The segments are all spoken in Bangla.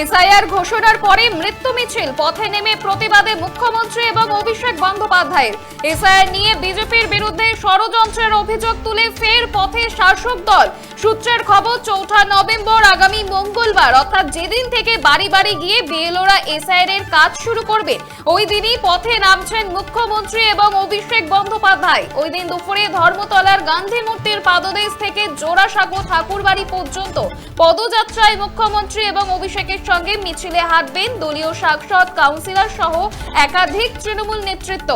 এসআইআর ঘোষণার পরে মৃত্যু মিছিল। পথে নেমে প্রতিবাদে মুখ্যমন্ত্রী এবং অভিষেক বন্দ্যোপাধ্যায়ের। এসআইআর নিয়ে বিজেপির বিরুদ্ধে ষড়যন্ত্রের অভিযোগ তুলে ফের পথে শাসক দল। সূত্রের খবর, চৌঠা নভেম্বর আগামী মঙ্গলবার, অর্থাৎ যেদিন থেকে বাড়ি বাড়ি গিয়ে বিএলওরা এসআইআর এর কাজ শুরু করবে, ওই দিনই পথে নামছেন মুখ্যমন্ত্রী এবং অভিষেক বন্দ্যোপাধ্যায়। ওই দিন দুপুরে ধর্মতলার গান্ধী মূর্তির পাদদেশ থেকে জোড়াসাঁকো ঠাকুরবাড়ি পর্যন্ত পদযাত্রায় মুখ্যমন্ত্রী এবং অভিষেকের সঙ্গে মিছিলে হাঁটবেন দলীয় সাংসদ, কাউন্সিলর সহ একাধিক তৃণমূল নেতৃত্ব।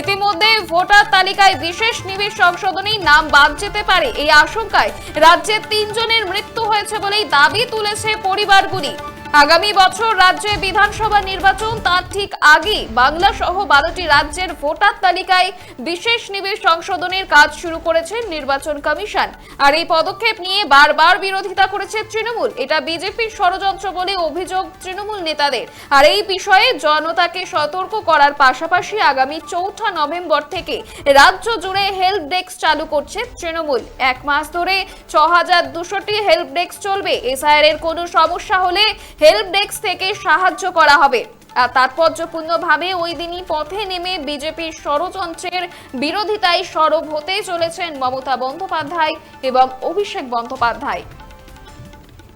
ইতিমধ্যে ভোটার তালিকায় বিশেষ নিবিড় সংশোধনী নাম বাদ যেতে পারে এই আশঙ্কায় রাজ্যে তিনজনের মৃত্যু হয়েছে বলেই দাবি তুলেছে পরিবারগুলি। আগামী বছর রাজ্যে বিধানসভা নির্বাচন, তার ঠিক আগেই বাংলা সহ বারোটি রাজ্যের ভোটার তালিকায় বিশেষ নিবিড় সংশোধনের কাজ শুরু করেছে নির্বাচন কমিশন। আর এই পদক্ষেপ নিয়ে বারবার বিরোধিতা করেছে তৃণমূল। এটা বিজেপির ষড়যন্ত্র বলে অভিযোগ তৃণমূল নেতাদের। আর এই বিষয়ে জনতাকে সতর্ক করার পাশাপাশি আগামী চৌঠা নভেম্বর থেকে রাজ্য জুড়ে হেল্প ডেস্ক চালু করছে তৃণমূল। এক মাস ধরে ছ হাজার দুশোটি হেল্প ডেস্ক চলবে। এসআইআর এর কোনো সমস্যা হলে হেল্প ডেস্ক থেকে সাহায্য করা হবে। আর তাৎপর্যপূর্ণভাবে ওই দিনই পথে নেমে বিজেপির ষড়যন্ত্রের বিরোধিতায় সরব হতে চলেছেন মমতা বন্দ্যোপাধ্যায় এবং অভিষেক বন্দ্যোপাধ্যায়।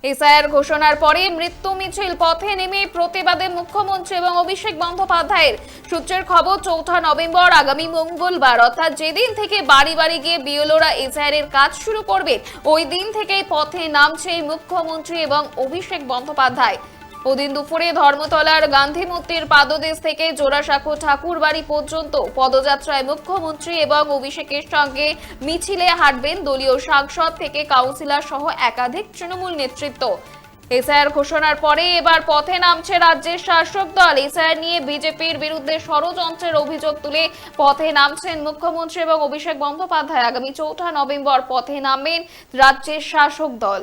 এসআইআর ঘোষণার পরে মৃত্যু মিছিল পথে নেমে প্রতিবাদে মুখ্যমন্ত্রী এবং অভিষেক বন্দ্যোপাধ্যায়ের সূত্রের খবর চৌঠা নভেম্বর আগামী মঙ্গলবার, অর্থাৎ যেদিন থেকে বাড়ি বাড়ি গিয়ে বিএলওরা এসআইআর এর কাজ শুরু করবে, ওই দিন থেকেই পথে নামছে মুখ্যমন্ত্রী এবং অভিষেক বন্দ্যোপাধ্যায়। ওদিন দুপুরে ধর্মতলার গান্ধী মূর্তির পাদদেশ থেকে জোড়াসাঁকো ঠাকুর বাড়ি পর্যন্ত পদযাত্রায় মুখ্যমন্ত্রী এবং অভিষেকের সঙ্গে মিছিলে হাঁটবেন দলীয় সাংসদ থেকে কাউন্সিলর সহ একাধিক তৃণমূল নেতৃত্ব। এসআইআর ঘোষণার পরে এবার পথে নামছে রাজ্যের শাসক দল। এসআইআর নিয়ে বিজেপির বিরুদ্ধে ষড়যন্ত্রের অভিযোগ তুলে পথে নামছেন মুখ্যমন্ত্রী এবং অভিষেক বন্দ্যোপাধ্যায়। আগামী চৌঠা নভেম্বর পথে নামবেন রাজ্যের শাসক দল।